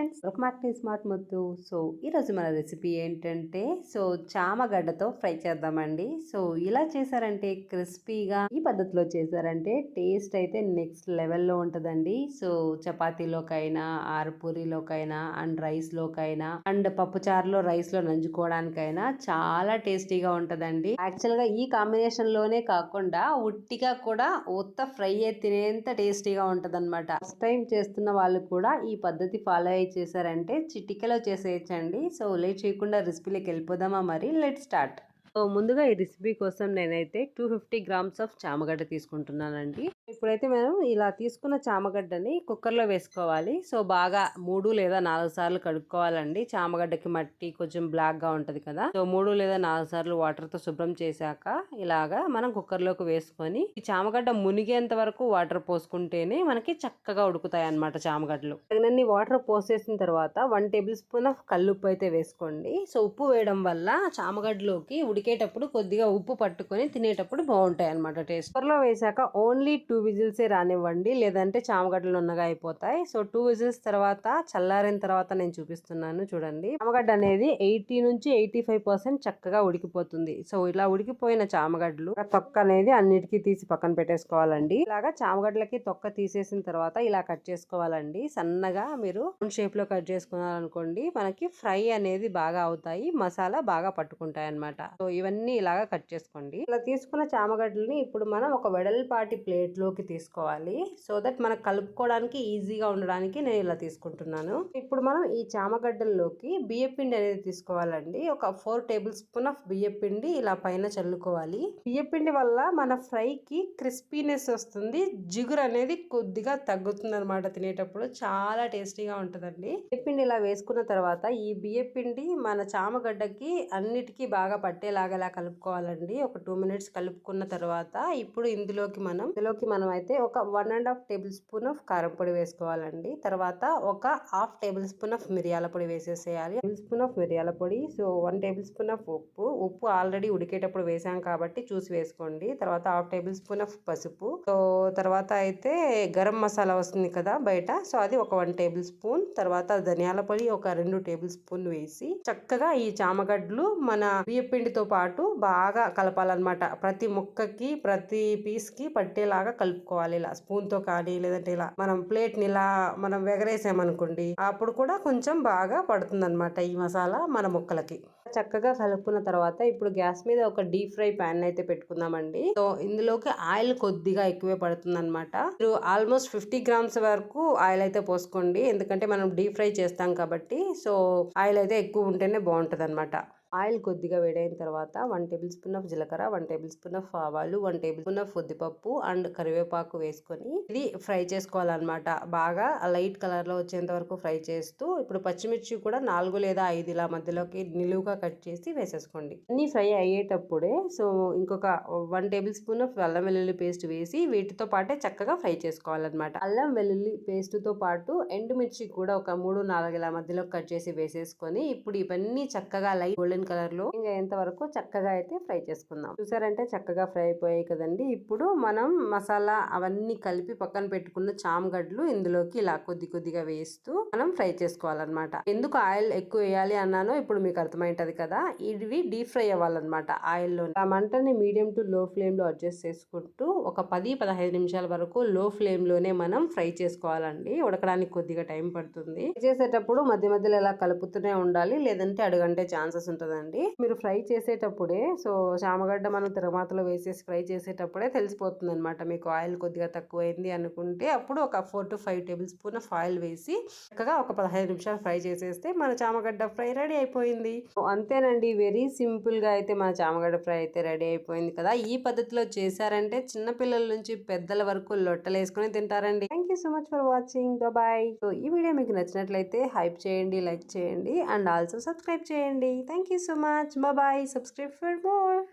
Friends ఒక back smart ముద్దు so ఈరోజు మన రెసిపీ ఏంటంటే సో చామగడ్డతో ఫ్రై చేద్దామండి సో ఇలా చేశారంటే క్రిస్పీగా ఈ పద్ధతిలో చేశారంటే టేస్ట్ అయితే నెక్స్ట్ లెవెల్లో ఉంటుందండి సో చపాతీలోకైనా ఆరు పూరీలోకైనా అండ్ రైస్లోకైనా అండ్ పప్పుచారులో రైస్లో నంజుకోవడానికైనా చాలా టేస్టీగా ఉంటుందండి యాక్చువల్గా ఈ కాంబినేషన్లోనే కాకుండా ఉట్టిగా కూడా ఉత్త ఫ్రై తినేంత టేస్టీగా ఉంటుందన్నమాట ఫస్ట్ టైం చేస్తున్న వాళ్ళు కూడా ఈ పద్ధతి ఫాలో చేశారంటే చిటికలో చేసేయచ్చండి సో లేట్ చేయకుండా రెసిపీలోకి వెళ్ళిపోదామా మరి లెట్ స్టార్ట్ సో ముందుగా ఈ రెసిపీ కోసం నేనైతే టూ ఫిఫ్టీ గ్రామ్స్ ఆఫ్ చామగడ్డ తీసుకుంటున్నానండి ఇప్పుడైతే మనం ఇలా తీసుకున్న చామగడ్డని కుక్కర్లో వేసుకోవాలి సో బాగా మూడు లేదా నాలుగు సార్లు కడుక్కోవాలండి చామగడ్డకి మట్టి కొంచెం బ్లాక్గా ఉంటుంది కదా సో మూడు లేదా నాలుగు సార్లు వాటర్తో శుభ్రం చేశాక ఇలాగా మనం కుక్కర్లోకి వేసుకొని ఈ చామగడ్డ మునిగేంత వరకు వాటర్ పోసుకుంటేనే మనకి చక్కగా ఉడుకుతాయి అన్నమాట చామగడ్డలు తగినన్ని వాటర్ పోసేసిన తర్వాత వన్ టేబుల్ స్పూన్ ఆఫ్ కల్లుప్పు అయితే వేసుకోండి సో ఉప్పు వేయడం వల్ల చామగడ్డలోకి ఉడి ఉడికేటప్పుడు కొద్దిగా ఉప్పు పట్టుకొని తినేటప్పుడు బాగుంటాయి అనమాట టేస్ట్ కుక్కర్లో వేసాక ఓన్లీ టూ విజిల్సే రానివ్వండి లేదంటే చామగడ్డలు ఉన్నగా అయిపోతాయి సో టూ విజిల్స్ తర్వాత చల్లారిన తర్వాత నేను చూపిస్తున్నాను చూడండి చామగడ్డ అనేది ఎయిటీ నుంచి ఎయిటీ ఫైవ్ పర్సెంట్ చక్కగా ఉడికిపోతుంది సో ఇలా ఉడికిపోయిన చామగడ్డలు తొక్క అనేది అన్నిటికీ తీసి పక్కన పెట్టేసుకోవాలండి ఇలాగా చామగడ్డలకి తొక్క తీసేసిన తర్వాత ఇలా కట్ చేసుకోవాలండి సన్నగా మీరు షేప్ లో కట్ చేసుకున్నారనుకోండి మనకి ఫ్రై అనేది బాగా అవుతాయి మసాలా బాగా పట్టుకుంటాయి అనమాట సో ఇవన్నీ ఇలాగా కట్ చేసుకోండి ఇలా తీసుకున్న చామగడ్డలని ఇప్పుడు మనం ఒక వెడల్పాటి ప్లేట్లోకి తీసుకోవాలి సో దట్ మనకు కలుపుకోవడానికి ఈజీగా ఉండడానికి నేను ఇలా తీసుకుంటున్నాను ఇప్పుడు మనం ఈ చామగడ్డల్లోకి బియ్యపిండి అనేది తీసుకోవాలండి ఒక ఫోర్ టేబుల్ స్పూన్ ఆఫ్ బియ్యపిండి ఇలా పైన చల్లుకోవాలి బియ్యపిండి వల్ల మన ఫ్రైకి క్రిస్పీనెస్ వస్తుంది జిగురు అనేది కొద్దిగా తగ్గుతుంది అనమాట తినేటప్పుడు చాలా టేస్టీగా ఉంటుందండి బియ్యపిండి ఇలా వేసుకున్న తర్వాత ఈ బియ్యపిండి మన చామగడ్డకి అన్నిటికీ బాగా పట్టేలా ఇలాగలా కలుపుకోవాలండి ఒక టూ మినిట్స్ కలుపుకున్న తర్వాత ఇప్పుడు ఇందులోకి మనం ఇందులోకి మనం అయితే ఒక one and half tablespoon of కారం పొడి వేసుకోవాలండి తర్వాత ఒక హాఫ్ టేబుల్ స్పూన్ ఆఫ్ మిరియాల పొడి వేసేసేయాలి టేబుల్ స్పూన్ ఆఫ్ మిరియాల పొడి so one tablespoon of ఉప్పు ఉప్పు ఆల్రెడీ ఉడికేటప్పుడు వేసాం కాబట్టి చూసి వేసుకోండి తర్వాత హాఫ్ టేబుల్ స్పూన్ ఆఫ్ పసుపు సో తర్వాత అయితే గరం మసాలా వస్తుంది కదా బయట సో అది ఒక వన్ టేబుల్ స్పూన్ తర్వాత ధనియాల పొడి ఒక రెండు టేబుల్ స్పూన్ వేసి చక్కగా ఈ చామగడ్లు మన బియ్యపిండితో పాటు బాగా కలపాలన్నమాట ప్రతి ముక్కకి ప్రతి పీస్కి పట్టేలాగా కలుపుకోవాలి ఇలా స్పూన్తో కానీ లేదంటే ఇలా మనం ప్లేట్ని ఇలా మనం ఎగరేసామనుకోండి అప్పుడు కూడా కొంచెం బాగా పడుతుందన్నమాట ఈ మసాలా మన ముక్కలకి చక్కగా కలుపుకున్న తర్వాత ఇప్పుడు గ్యాస్ మీద ఒక డీప్ ఫ్రై ప్యాన్ అయితే పెట్టుకుందామండి సో ఇందులోకి ఆయిల్ కొద్దిగా ఎక్కువే పడుతుంది అనమాట మీరు ఆల్మోస్ట్ ఫిఫ్టీ గ్రామ్స్ వరకు ఆయిల్ అయితే పోసుకోండి ఎందుకంటే మనం డీప్ ఫ్రై చేస్తాం కాబట్టి సో ఆయిల్ అయితే ఎక్కువ ఉంటేనే బాగుంటుంది అనమాట ఆయిల్ కొద్దిగా వేడైన తర్వాత వన్ టేబుల్ స్పూన్ ఆఫ్ జీలకర్ర వన్ టేబుల్ స్పూన్ ఆఫ్ ఆవాలు వన్ టేబుల్ స్పూన్ ఆఫ్ ఉద్దిపప్పు అండ్ కరివేపాకు వేసుకొని ఇది ఫ్రై చేసుకోవాలన్నమాట బాగా లైట్ కలర్లో వచ్చేంత వరకు ఫ్రై చేస్తూ ఇప్పుడు పచ్చిమిర్చి కూడా నాలుగు లేదా ఐదు ఇలా మధ్యలోకి నిలువుగా కట్ చేసి వేసేసుకోండి అన్నీ ఫ్రై అయ్యేటప్పుడే సో ఇంకొక వన్ టేబుల్ స్పూన్ ఆఫ్ అల్లం వెల్లుల్లి పేస్ట్ వేసి వీటితో పాటే చక్కగా ఫ్రై చేసుకోవాలన్నమాట అల్లం వెల్లుల్లి తో పాటు ఎండుమిర్చి కూడా ఒక మూడు నాలుగు ఇలా మధ్యలో కట్ చేసి వేసేసుకొని ఇప్పుడు ఇవన్నీ చక్కగా లైట్ గోల్డెన్ గోల్డెన్ లో అయ్యేంత వరకు చక్కగా అయితే ఫ్రై చేసుకుందాం చూసారంటే చక్కగా ఫ్రై అయిపోయాయి కదండి ఇప్పుడు మనం మసాలా అవన్నీ కలిపి పక్కన పెట్టుకున్న చామగడ్డలు ఇందులోకి ఇలా కొద్ది కొద్దిగా వేస్తూ మనం ఫ్రై చేసుకోవాలన్నమాట ఎందుకు ఆయిల్ ఎక్కువ వేయాలి అన్నానో ఇప్పుడు మీకు అర్థమైంటది కదా ఇవి డీప్ ఫ్రై అవ్వాలన్నమాట ఆయిల్ లో ఆ మంటని మీడియం టు లో ఫ్లేమ్ లో అడ్జస్ట్ చేసుకుంటూ ఒక పది పదహైదు నిమిషాల వరకు లో ఫ్లేమ్ లోనే మనం ఫ్రై చేసుకోవాలండి ఉడకడానికి కొద్దిగా టైం పడుతుంది చేసేటప్పుడు మధ్య మధ్యలో ఇలా కలుపుతూనే ఉండాలి లేదంటే అడుగంటే ఛాన్సెస్ ఉంటుంది ఉంటుందండి మీరు ఫ్రై చేసేటప్పుడే సో చామగడ్డ మనం తిరమాతలో వేసేసి ఫ్రై చేసేటప్పుడే తెలిసిపోతుంది అనమాట మీకు ఆయిల్ కొద్దిగా తక్కువైంది అనుకుంటే అప్పుడు ఒక four to five tablespoon of oil వేసి చక్కగా ఒక పదహైదు నిమిషాలు ఫ్రై చేసేస్తే మన చామగడ్డ ఫ్రై రెడీ అయిపోయింది అంతేనండి వెరీ సింపుల్ గా అయితే మన చామగడ్డ ఫ్రై అయితే రెడీ అయిపోయింది కదా ఈ పద్ధతిలో చేశారంటే చిన్న పిల్లల నుంచి పెద్దల వరకు లొట్టలు వేసుకుని తింటారండి thank you so much for watching bye so ఈ వీడియో మీకు నచ్చినట్లయితే హైప్ చేయండి లైక్ చేయండి అండ్ ఆల్సో సబ్స్క్రైబ్ చేయండి thank you so much. Bye bye. Subscribe for more.